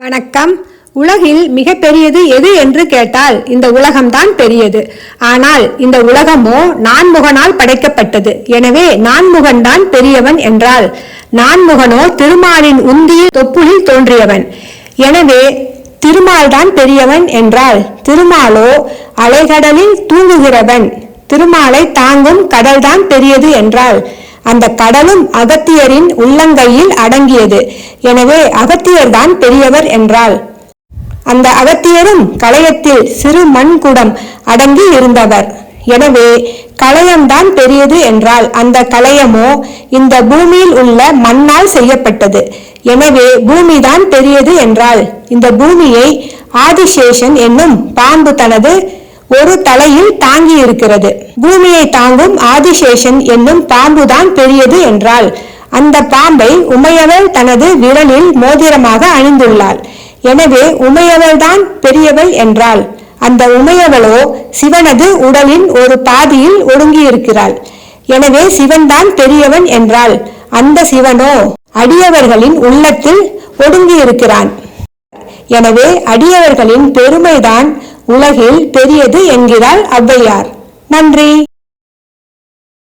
வணக்கம். உலகில் மிக பெரியது எது என்று கேட்டால் இந்த உலகம்தான் பெரியது. ஆனால் இந்த உலகமோ நான்முகனால் படைக்கப்பட்டது. எனவே நான்முகன்தான் பெரியவன் என்றால் நான்முகனோ திருமாலின் உந்தியில் தொப்புளில் தோன்றியவன். எனவே திருமால்தான் பெரியவன் என்றால் திருமாலோ அலைகடலில் தூங்குகிறவன். திருமாலை தாங்கும் கடல்தான் பெரியது என்றால் அந்த கடலும் அகத்தியரின் உள்ளங்கையில் அடங்கியது. எனவே அகத்தியர்தான் பெரியவர் என்றால் அந்த அகத்தியரும் களையத்தில் சிறு மண் குடம் அடங்கி இருந்தவர். எனவே களையம்தான் பெரியது என்றால் அந்த களையமோ இந்த பூமியில் உள்ள மண்ணால் செய்யப்பட்டது. எனவே பூமிதான் பெரியது என்றால் இந்த பூமியை ஆதிசேஷன் என்னும் பாம்பு தனது ஒரு தலையில் தாங்கி இருக்கிறது. பூமியை தாங்கும் ஆதிசேஷன் என்னும் பாம்புதான் பெரியது என்றால் அந்த பாம்பை உமையவள் தனது விரலில் மோதிரமாக அணிந்துள்ளாள். எனவே உமையவள் தான் பெரியவள் என்றால் அந்த உமையவளோ சிவனது உடலின் ஒரு பாதியில் ஒடுங்கியிருக்கிறாள். எனவே சிவன்தான் பெரியவன் என்றால் அந்த சிவனோ அடியவர்களின் உள்ளத்தில் ஒடுங்கியிருக்கிறான். எனவே அடியவர்களின் பெருமைதான் உலகில் பெரியது என்கிறாள் ஔவையார். நன்றி.